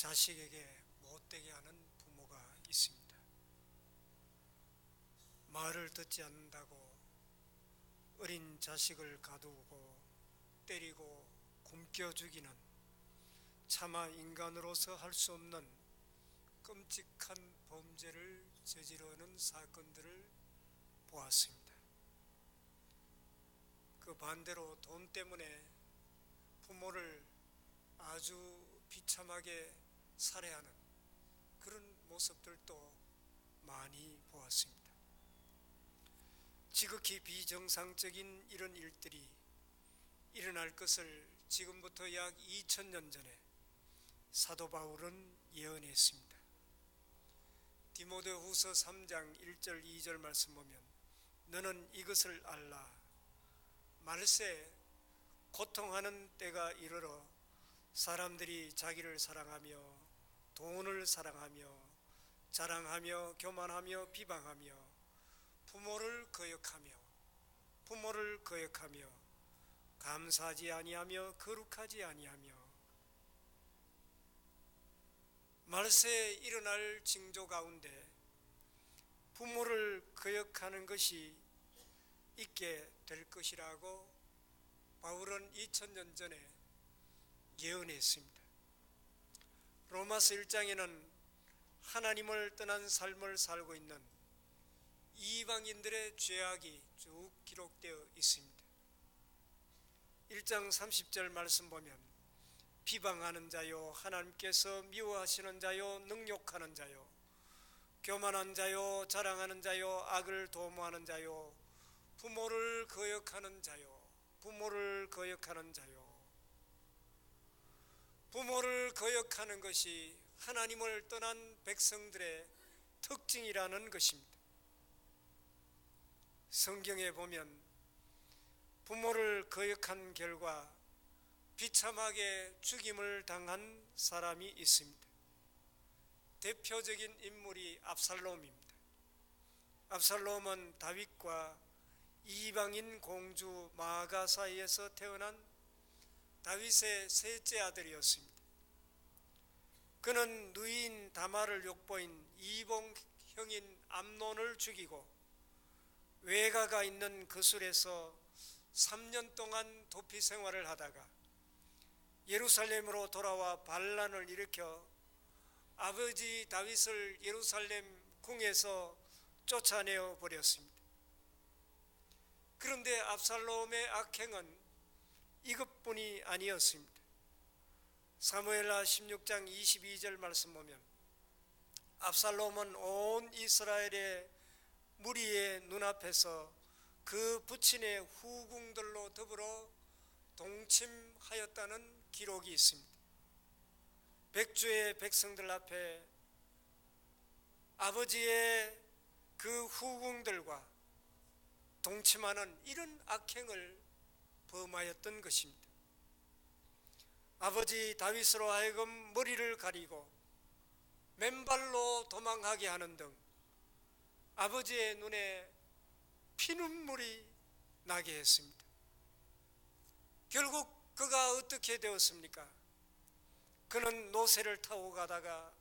자식에게 못되게 하는 부모가 있습니다. 말을 듣지 않는다고 어린 자식을 가두고 때리고 굶겨 죽이는 차마 인간으로서 할 수 없는 끔찍한 범죄를 저지르는 사건들을 보았습니다. 그 반대로 돈 때문에 부모를 아주 비참하게 살해하는 그런 모습들도 많이 보았습니다. 지극히 비정상적인 이런 일들이 일어날 것을 지금부터 약 2000년 전에 사도 바울은 예언했습니다. 디모데후서 3장 1절 2절 말씀 보면 너는 이것을 알라 말세 고통하는 때가 이르러 사람들이 자기를 사랑하며 돈을 사랑하며 자랑하며 교만하며 비방하며 부모를 거역하며 부모를 거역하며 감사하지 아니하며 거룩하지 아니하며 말세에 일어날 징조 가운데 부모를 거역하는 것이 있게 될 것이라고 바울은 2000년 전에 예언했습니다. 로마서 1장에는 하나님을 떠난 삶을 살고 있는 이방인들의 죄악이 쭉 기록되어 있습니다. 1장 30절 말씀 보면 비방하는 자요 하나님께서 미워하시는 자요 능욕하는 자요 교만한 자요 자랑하는 자요 악을 도모하는 자요 부모를 거역하는 자요 부모를 거역하는 자요 부모를 거역하는 것이 하나님을 떠난 백성들의 특징이라는 것입니다. 성경에 보면 부모를 거역한 결과 비참하게 죽임을 당한 사람이 있습니다. 대표적인 인물이 압살롬입니다. 압살롬은 다윗과 이방인 공주 마가 사이에서 태어난 다윗의 셋째 아들이었습니다. 그는 누이인 다마를 욕보인 이봉 형인 암논을 죽이고 외가가 있는 그술에서 3년 동안 도피 생활을 하다가 예루살렘으로 돌아와 반란을 일으켜 아버지 다윗을 예루살렘 궁에서 쫓아내어 버렸습니다. 그런데 압살롬의 악행은 이것뿐이 아니었습니다. 사무엘하 16장 22절 말씀 보면 압살롬은 온 이스라엘의 무리의 눈앞에서 그 부친의 후궁들로 더불어 동침하였다는 기록이 있습니다. 백주의 백성들 앞에 아버지의 그 후궁들과 동침하는 이런 악행을 범하였던 것입니다. 아버지 다윗으로 하여금 머리를 가리고 맨발로 도망하게 하는 등 아버지의 눈에 피눈물이 나게 했습니다. 결국 그가 어떻게 되었습니까? 그는 노새를 타고 가다가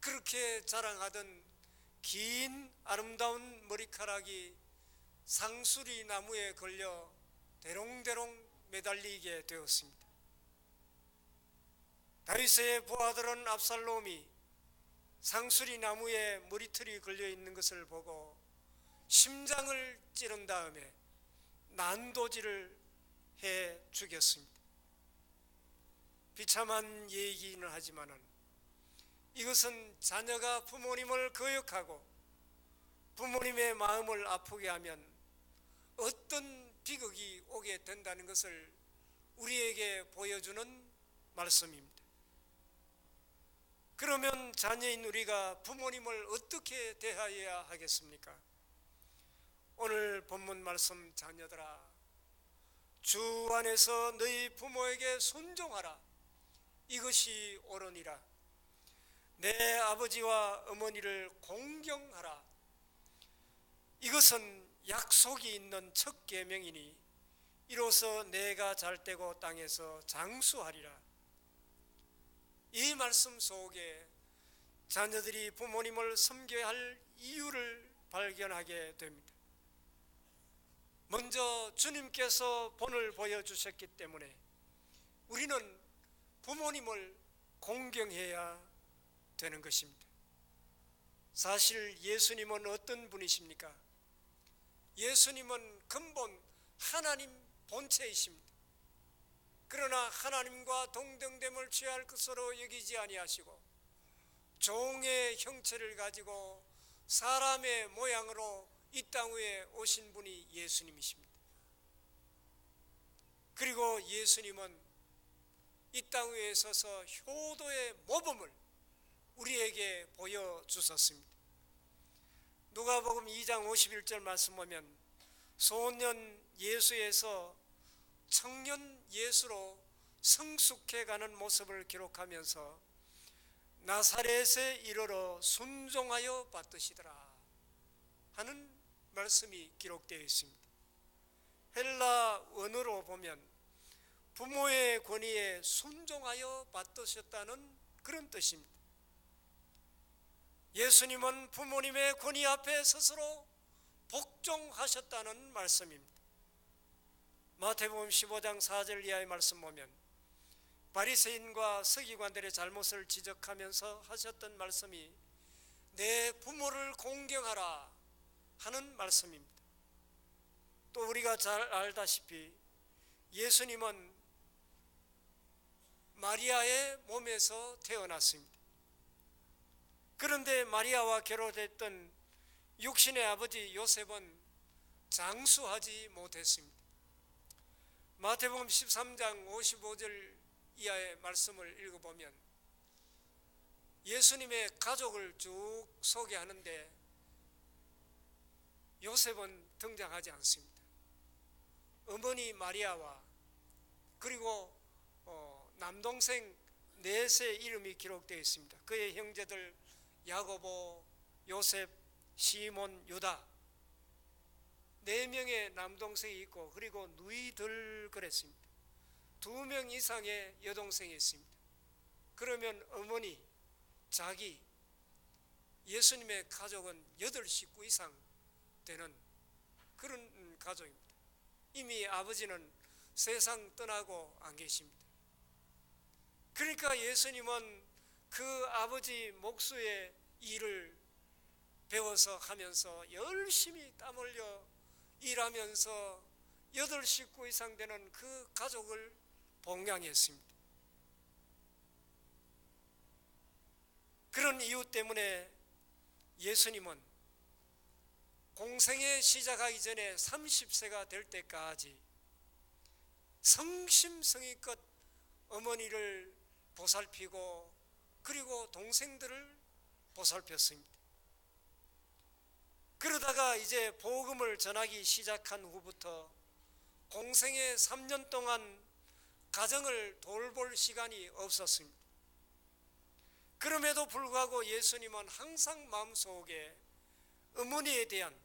그렇게 자랑하던 긴 아름다운 머리카락이 상수리 나무에 걸려 대롱대롱 매달리게 되었습니다. 다윗의 부하들은 압살롬이 상수리 나무에 머리털이 걸려 있는 것을 보고 심장을 찌른 다음에 난도질을 해 죽였습니다. 비참한 얘기는 하지만은 이것은 자녀가 부모님을 거역하고 부모님의 마음을 아프게 하면 어떤 비극이 오게 된다는 것을 우리에게 보여주는 말씀입니다. 그러면 자녀인 우리가 부모님을 어떻게 대하여야 하겠습니까? 오늘 본문 말씀 자녀들아 주 안에서 너희 부모에게 순종하라 이것이 옳으니라 내 아버지와 어머니를 공경하라 이것은 약속이 있는 첫 계명이니 이로써 내가 잘되고 땅에서 장수하리라 이 말씀 속에 자녀들이 부모님을 섬겨야 할 이유를 발견하게 됩니다. 먼저 주님께서 본을 보여주셨기 때문에 우리는 부모님을 공경해야 되는 것입니다. 사실 예수님은 어떤 분이십니까? 예수님은 근본 하나님 본체이십니다. 그러나 하나님과 동등됨을 취할 것으로 여기지 아니하시고 종의 형체를 가지고 사람의 모양으로 이 땅 위에 오신 분이 예수님이십니다. 그리고 예수님은 이 땅 위에 서서 효도의 모범을 우리에게 보여주셨습니다. 누가복음 2장 51절 말씀 보면 소년 예수에서 청년 예수로 성숙해 가는 모습을 기록하면서 나사렛에 이르러 순종하여 받으시더라 하는 말씀이 기록되어 있습니다. 헬라 원어로 보면 부모의 권위에 순종하여 받으셨다는 그런 뜻입니다. 예수님은 부모님의 권위 앞에 스스로 복종하셨다는 말씀입니다. 마태복음 15장 4절 이하의 말씀 보면 바리새인과 서기관들의 잘못을 지적하면서 하셨던 말씀이 내 부모를 공경하라 하는 말씀입니다. 또 우리가 잘 알다시피 예수님은 마리아의 몸에서 태어났습니다. 그런데 마리아와 결혼했던 육신의 아버지 요셉은 장수하지 못했습니다. 마태복음 13장 55절 이하의 말씀을 읽어보면 예수님의 가족을 쭉 소개하는데 요셉은 등장하지 않습니다. 어머니 마리아와 그리고 어, 남동생 넷의 이름이 기록되어 있습니다. 그의 형제들 야고보, 요셉, 시몬, 유다 네 명의 남동생이 있고 그리고 누이들 그랬습니다. 두 명 이상의 여동생이 있습니다. 그러면 어머니, 자기, 예수님의 가족은 여덟 식구 이상 되는 그런 가족입니다. 이미 아버지는 세상 떠나고 안 계십니다. 그러니까 예수님은 그 아버지 목수의 일을 배워서 하면서 열심히 땀 흘려 일하면서 여덟 식구 이상 되는 그 가족을 봉양했습니다. 그런 이유 때문에 예수님은 공생에 시작하기 전에 30세가 될 때까지 성심성의껏 어머니를 보살피고 그리고 동생들을 보살폈습니다. 그러다가 이제 복음을 전하기 시작한 후부터 공생의 3년 동안 가정을 돌볼 시간이 없었습니다. 그럼에도 불구하고 예수님은 항상 마음속에 어머니에 대한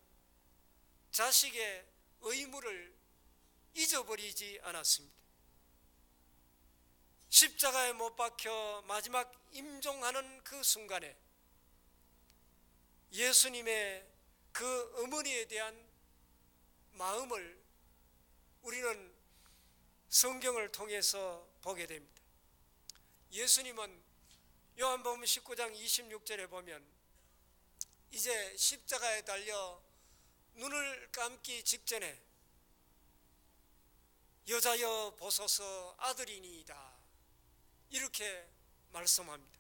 자식의 의무를 잊어버리지 않았습니다. 십자가에 못 박혀 마지막 임종하는 그 순간에 예수님의 그 어머니에 대한 마음을 우리는 성경을 통해서 보게 됩니다. 예수님은 요한복음 19장 26절에 보면 이제 십자가에 달려 눈을 감기 직전에 여자여 보소서 아들이니이다 이렇게 말씀합니다.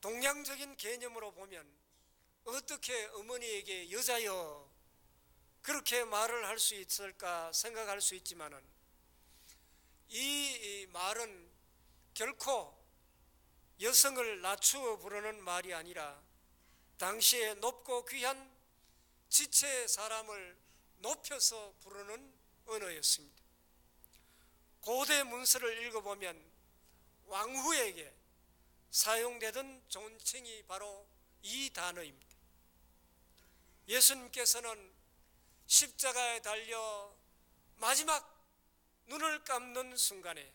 동양적인 개념으로 보면 어떻게 어머니에게 여자여 그렇게 말을 할 수 있을까 생각할 수 있지만은 이 말은 결코 여성을 낮추어 부르는 말이 아니라 당시에 높고 귀한 지체 사람을 높여서 부르는 언어였습니다. 고대 문서를 읽어보면 왕후에게 사용되던 존칭이 바로 이 단어입니다. 예수님께서는 십자가에 달려 마지막 눈을 감는 순간에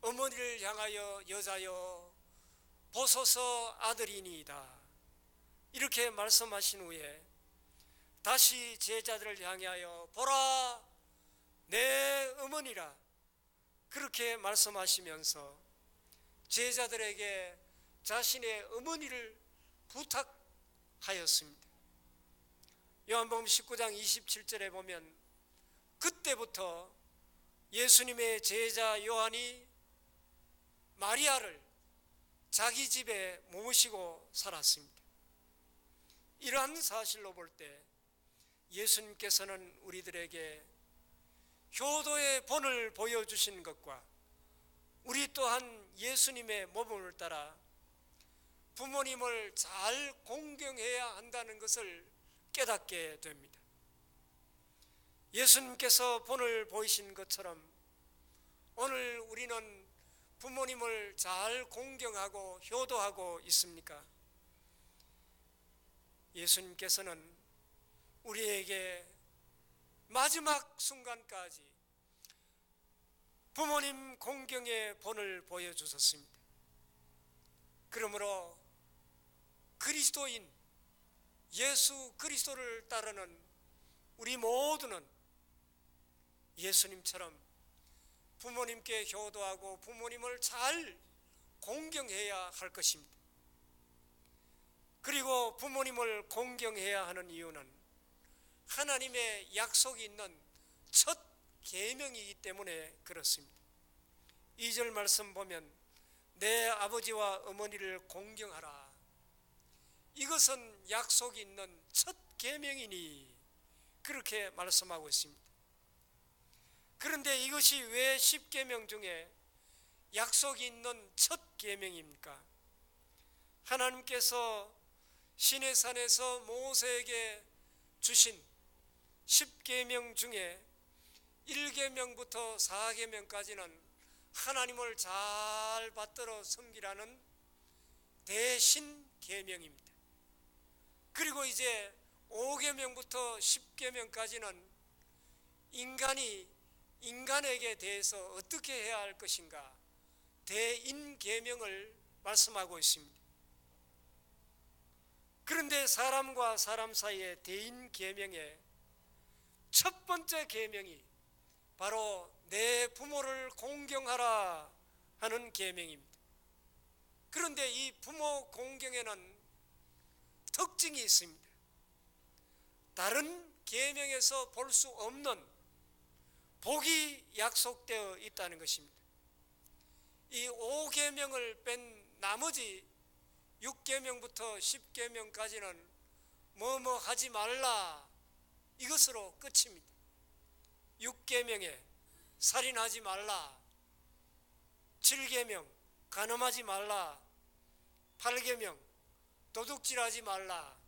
어머니를 향하여 여자여 보소서 아들이니이다. 이렇게 말씀하신 후에 다시 제자들을 향하여 보라 내 어머니라 그렇게 말씀하시면서 제자들에게 자신의 어머니를 부탁하였습니다. 요한복음 19장 27절에 보면 그때부터 예수님의 제자 요한이 마리아를 자기 집에 모시고 살았습니다. 이러한 사실로 볼 때 예수님께서는 우리들에게 효도의 본을 보여주신 것과 우리 또한 예수님의 모범을 따라 부모님을 잘 공경해야 한다는 것을 깨닫게 됩니다. 예수님께서 본을 보이신 것처럼 오늘 우리는 부모님을 잘 공경하고 효도하고 있습니까? 예수님께서는 우리에게 마지막 순간까지 부모님 공경의 본을 보여주셨습니다. 그러므로 그리스도인 예수 그리스도를 따르는 우리 모두는 예수님처럼 부모님께 효도하고 부모님을 잘 공경해야 할 것입니다. 그리고 부모님을 공경해야 하는 이유는 하나님의 약속이 있는 첫 계명이기 때문에 그렇습니다. 2절 말씀 보면 내 아버지와 어머니를 공경하라. 이것은 약속이 있는 첫 계명이니 그렇게 말씀하고 있습니다. 그런데 이것이 왜 10계명 중에 약속이 있는 첫 계명입니까? 하나님께서 시내산에서 모세에게 주신 10계명 중에 1계명부터 4계명까지는 하나님을 잘 받들어 섬기라는 대신 계명입니다. 그리고 이제 5계명부터 10계명까지는 인간이 인간에게 대해서 어떻게 해야 할 것인가 대인 계명을 말씀하고 있습니다. 그런데 사람과 사람 사이의 대인 계명의 첫 번째 계명이 바로 내 부모를 공경하라 하는 계명입니다. 그런데 이 부모 공경에는 특징이 있습니다. 다른 계명에서 볼 수 없는 복이 약속되어 있다는 것입니다. 이 5계명을 뺀 나머지 6계명부터 10계명까지는 뭐뭐 하지 말라 이것으로 끝입니다. 6계명에 살인하지 말라 7계명 간음하지 말라 8계명 도둑질하지 말라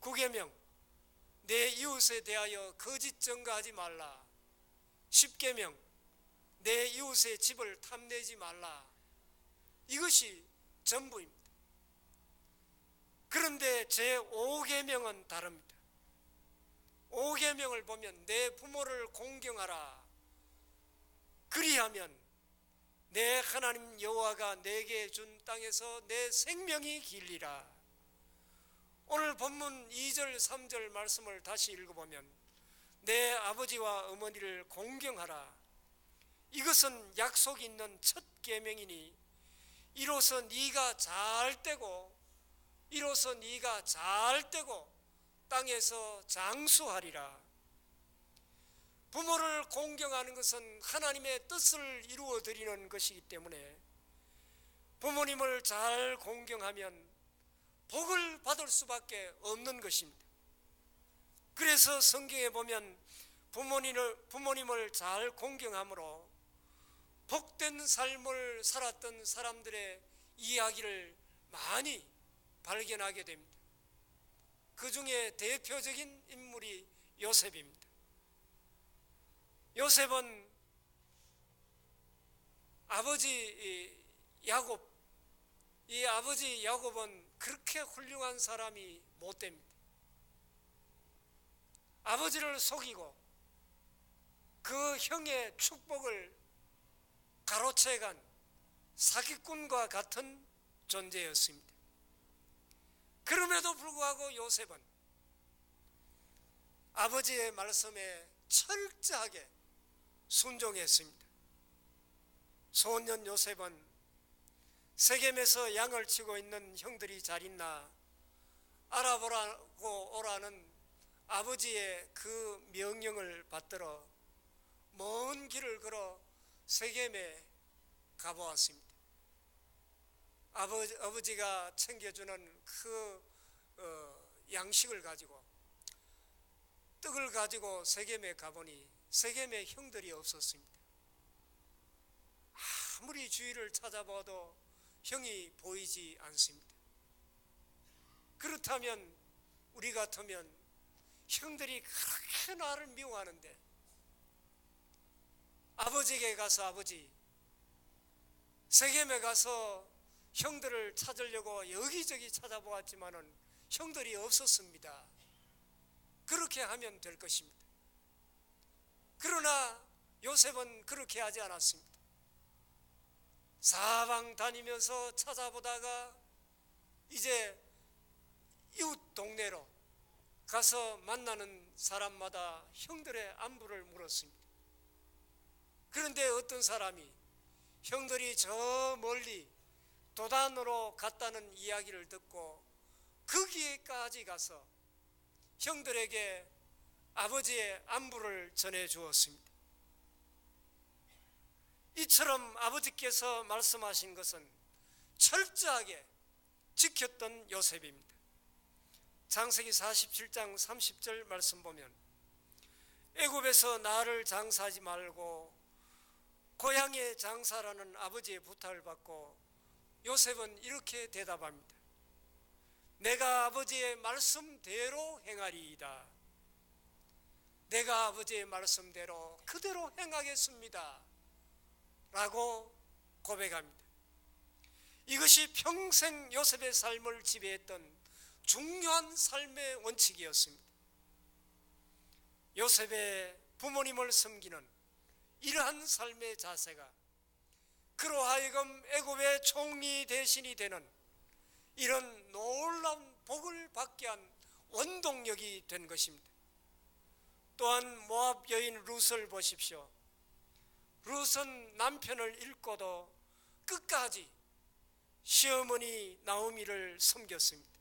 9계명 내 이웃에 대하여 거짓 증거하지 말라 10계명 내 이웃의 집을 탐내지 말라 이것이 전부입니다. 그런데 제 5계명은 다릅니다. 5계명을 보면 내 부모를 공경하라. 그리하면 내 하나님 여호와가 내게 준 땅에서 내 생명이 길리라. 오늘 본문 2절 3절 말씀을 다시 읽어보면 내 아버지와 어머니를 공경하라. 이것은 약속 있는 첫 계명이니 이로써 네가 잘 되고 이로써 네가 잘 되고 땅에서 장수하리라. 부모를 공경하는 것은 하나님의 뜻을 이루어 드리는 것이기 때문에 부모님을 잘 공경하면 복을 받을 수밖에 없는 것입니다. 그래서 성경에 보면 부모님을, 부모님을 잘 공경함으로 복된 삶을 살았던 사람들의 이야기를 많이 발견하게 됩니다. 그 중에 대표적인 인물이 요셉입니다. 요셉은 아버지 야곱, 이 아버지 야곱은 그렇게 훌륭한 사람이 못 됩니다. 아버지를 속이고 그 형의 축복을 가로채간 사기꾼과 같은 존재였습니다. 그럼에도 불구하고 요셉은 아버지의 말씀에 철저하게 순종했습니다. 소년 요셉은 세겜에서 양을 치고 있는 형들이 잘 있나 알아보라고 오라는 아버지의 그 명령을 받들어 먼 길을 걸어 세겜에 가보았습니다. 아버지, 아버지가 챙겨주는 그 어, 양식을 가지고 떡을 가지고 세겜에 가보니 세겜에 형들이 없었습니다. 아무리 주위를 찾아봐도 형이 보이지 않습니다. 그렇다면 우리 같으면 형들이 그렇게 나를 미워하는데 아버지에게 가서 아버지 세겜에 가서 형들을 찾으려고 여기저기 찾아보았지만은 형들이 없었습니다. 그렇게 하면 될 것입니다. 그러나 요셉은 그렇게 하지 않았습니다. 사방 다니면서 찾아보다가 이제 이웃 동네로 가서 만나는 사람마다 형들의 안부를 물었습니다. 그런데 어떤 사람이 형들이 저 멀리 도단으로 갔다는 이야기를 듣고 거기에까지 가서 형들에게 아버지의 안부를 전해 주었습니다. 이처럼 아버지께서 말씀하신 것은 철저하게 지켰던 요셉입니다. 장세기 47장 30절 말씀 보면 애굽에서 나를 장사하지 말고 고향에 장사라는 아버지의 부탁을 받고 요셉은 이렇게 대답합니다. 내가 아버지의 말씀대로 행하리이다. 내가 아버지의 말씀대로 그대로 행하겠습니다. 라고 고백합니다. 이것이 평생 요셉의 삶을 지배했던 중요한 삶의 원칙이었습니다. 요셉의 부모님을 섬기는 이러한 삶의 자세가 그로 하여금 애굽의 총리 대신이 되는 이런 놀라운 복을 받게 한 원동력이 된 것입니다. 또한 모압 여인 룻을 보십시오. 룻은 남편을 잃고도 끝까지 시어머니 나오미를 섬겼습니다.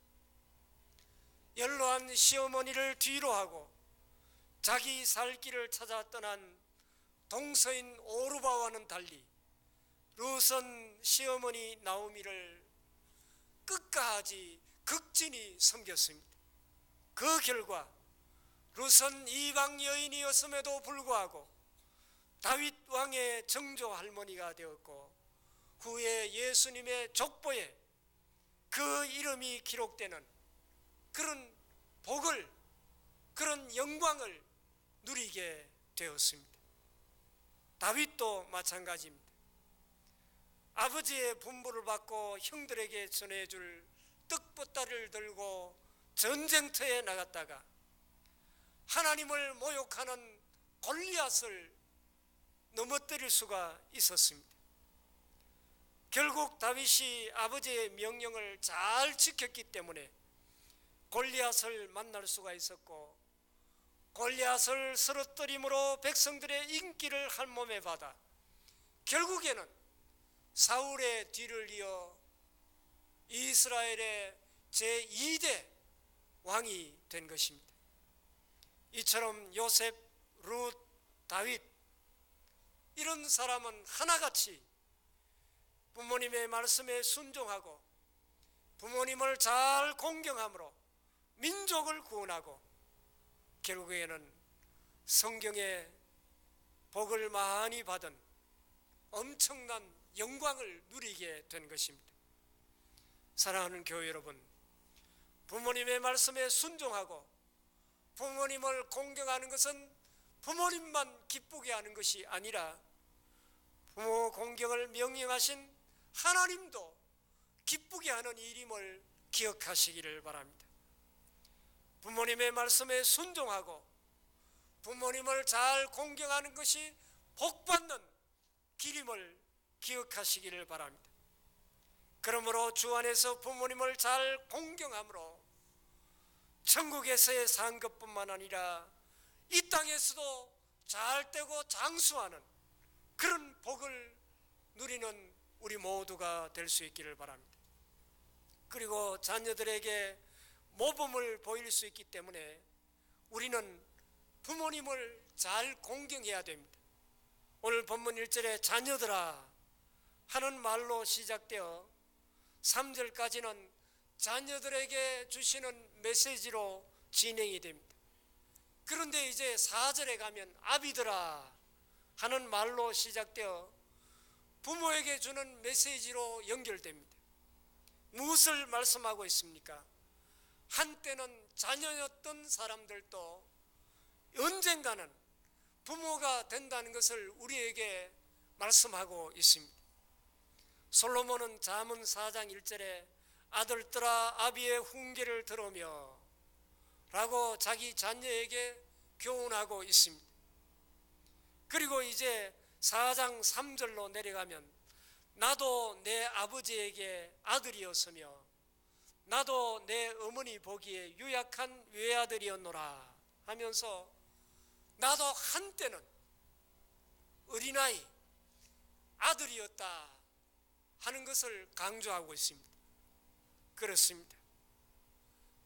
연로한 시어머니를 뒤로 하고 자기 살 길을 찾아 떠난 동서인 오르바와는 달리 룻은 시어머니 나오미를 끝까지 극진히 섬겼습니다. 그 결과 룻은 이방 여인이었음에도 불구하고 다윗 왕의 정조 할머니가 되었고 후에 예수님의 족보에 그 이름이 기록되는 그런 복을 그런 영광을 누리게 되었습니다. 다윗도 마찬가지입니다. 아버지의 분부를 받고 형들에게 전해줄 떡보따리를 들고 전쟁터에 나갔다가 하나님을 모욕하는 골리앗을 넘어뜨릴 수가 있었습니다. 결국 다윗이 아버지의 명령을 잘 지켰기 때문에 골리앗을 만날 수가 있었고 골리앗을 쓰러뜨림으로 백성들의 인기를 한 몸에 받아 결국에는 사울의 뒤를 이어 이스라엘의 제2대 왕이 된 것입니다. 이처럼 요셉, 룻, 다윗 이런 사람은 하나같이 부모님의 말씀에 순종하고 부모님을 잘 공경함으로 민족을 구원하고 결국에는 성경의 복을 많이 받은 엄청난 영광을 누리게 된 것입니다. 사랑하는 교회 여러분, 부모님의 말씀에 순종하고 부모님을 공경하는 것은 부모님만 기쁘게 하는 것이 아니라 부모 공경을 명령하신 하나님도 기쁘게 하는 일임을 기억하시기를 바랍니다. 부모님의 말씀에 순종하고 부모님을 잘 공경하는 것이 복받는 길임을 기억하시기를 바랍니다. 그러므로 주 안에서 부모님을 잘 공경함으로 천국에서의 산 것뿐만 아니라 이 땅에서도 잘 되고 장수하는 그런 복을 누리는 우리 모두가 될 수 있기를 바랍니다. 그리고 자녀들에게 모범을 보일 수 있기 때문에 우리는 부모님을 잘 공경해야 됩니다. 오늘 본문 1절에 자녀들아 하는 말로 시작되어 3절까지는 자녀들에게 주시는 메시지로 진행이 됩니다. 그런데 이제 4절에 가면 아비들아 하는 말로 시작되어 부모에게 주는 메시지로 연결됩니다. 무엇을 말씀하고 있습니까? 한때는 자녀였던 사람들도 언젠가는 부모가 된다는 것을 우리에게 말씀하고 있습니다. 솔로몬은 잠언 4장 1절에 아들들아 아비의 훈계를 들으며 라고 자기 자녀에게 교훈하고 있습니다. 그리고 이제 4장 3절로 내려가면 나도 내 아버지에게 아들이었으며 나도 내 어머니 보기에 유약한 외아들이었노라 하면서 나도 한때는 어린아이 아들이었다 하는 것을 강조하고 있습니다. 그렇습니다.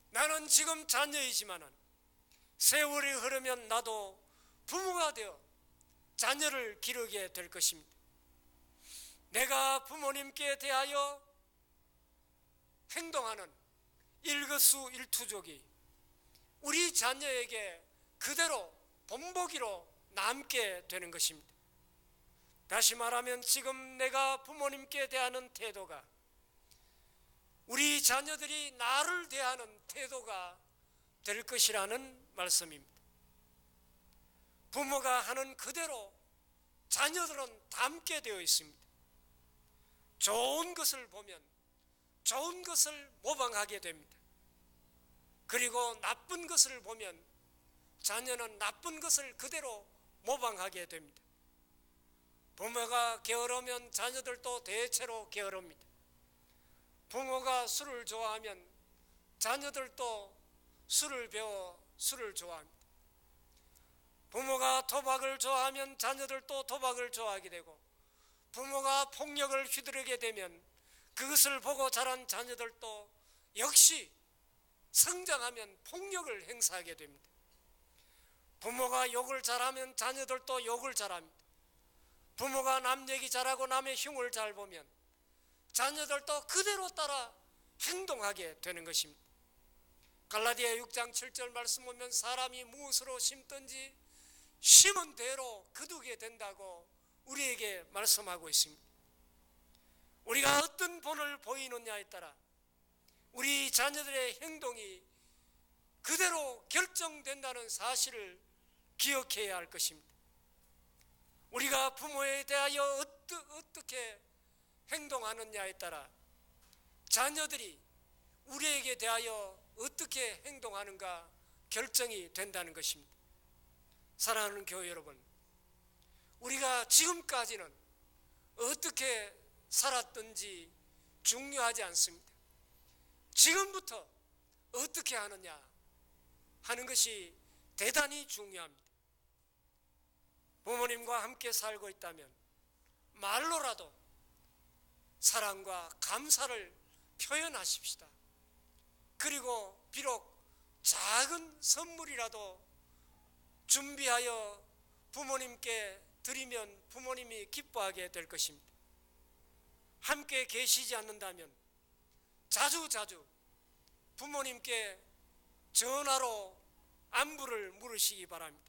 나는 지금 자녀이지만은 세월이 흐르면 나도 부모가 되어 자녀를 기르게 될 것입니다. 내가 부모님께 대하여 행동하는 일거수 일투족이 우리 자녀에게 그대로 본보기로 남게 되는 것입니다. 다시 말하면 지금 내가 부모님께 대하는 태도가 우리 자녀들이 나를 대하는 태도가 될 것이라는 말씀입니다. 부모가 하는 그대로 자녀들은 닮게 되어 있습니다. 좋은 것을 보면 좋은 것을 모방하게 됩니다. 그리고 나쁜 것을 보면 자녀는 나쁜 것을 그대로 모방하게 됩니다. 부모가 게으르면 자녀들도 대체로 게으릅니다. 부모가 술을 좋아하면 자녀들도 술을 배워 술을 좋아합니다. 부모가 도박을 좋아하면 자녀들도 도박을 좋아하게 되고 부모가 폭력을 휘두르게 되면 그것을 보고 자란 자녀들도 역시 성장하면 폭력을 행사하게 됩니다. 부모가 욕을 잘하면 자녀들도 욕을 잘합니다. 부모가 남 얘기 잘하고 남의 흉을 잘 보면 자녀들도 그대로 따라 행동하게 되는 것입니다. 갈라디아 6장 7절 말씀 보면 사람이 무엇으로 심든지 심은 대로 거두게 된다고 우리에게 말씀하고 있습니다. 우리가 어떤 본을 보이느냐에 따라 우리 자녀들의 행동이 그대로 결정된다는 사실을 기억해야 할 것입니다. 우리가 부모에 대하여 어떻게 행동하느냐에 따라 자녀들이 우리에게 대하여 어떻게 행동하는가 결정이 된다는 것입니다. 사랑하는 교회 여러분, 우리가 지금까지는 어떻게 살았든지 중요하지 않습니다. 지금부터 어떻게 하느냐 하는 것이 대단히 중요합니다. 부모님과 함께 살고 있다면 말로라도 사랑과 감사를 표현하십시다. 그리고 비록 작은 선물이라도 준비하여 부모님께 드리면 부모님이 기뻐하게 될 것입니다. 함께 계시지 않는다면 자주 자주 부모님께 전화로 안부를 물으시기 바랍니다.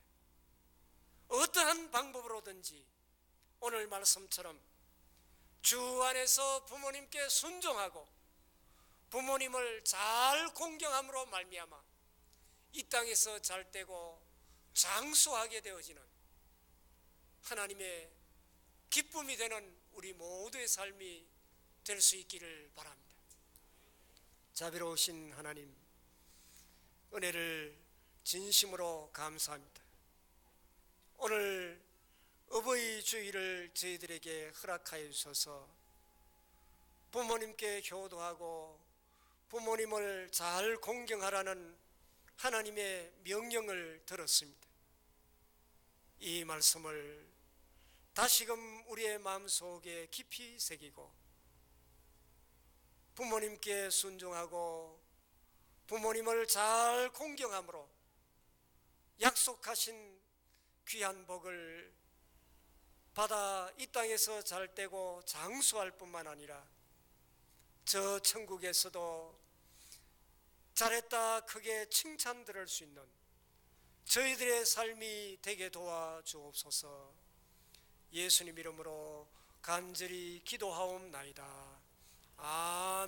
어떠한 방법으로든지 오늘 말씀처럼 주 안에서 부모님께 순종하고 부모님을 잘 공경함으로 말미암아 이 땅에서 잘 되고 장수하게 되어지는 하나님의 기쁨이 되는 우리 모두의 삶이 될 수 있기를 바랍니다. 자비로우신 하나님, 은혜를 진심으로 감사합니다. 오늘 어버이 주일을 저희들에게 허락하여 주셔서 부모님께 효도하고 부모님을 잘 공경하라는 하나님의 명령을 들었습니다. 이 말씀을 다시금 우리의 마음속에 깊이 새기고 부모님께 순종하고 부모님을 잘 공경함으로 약속하신 귀한 복을 받아 이 땅에서 잘 되고 장수할 뿐만 아니라 저 천국에서도 잘했다 크게 칭찬 들을 수 있는 저희들의 삶이 되게 도와 주옵소서 예수님 이름으로 간절히 기도하옵나이다. 아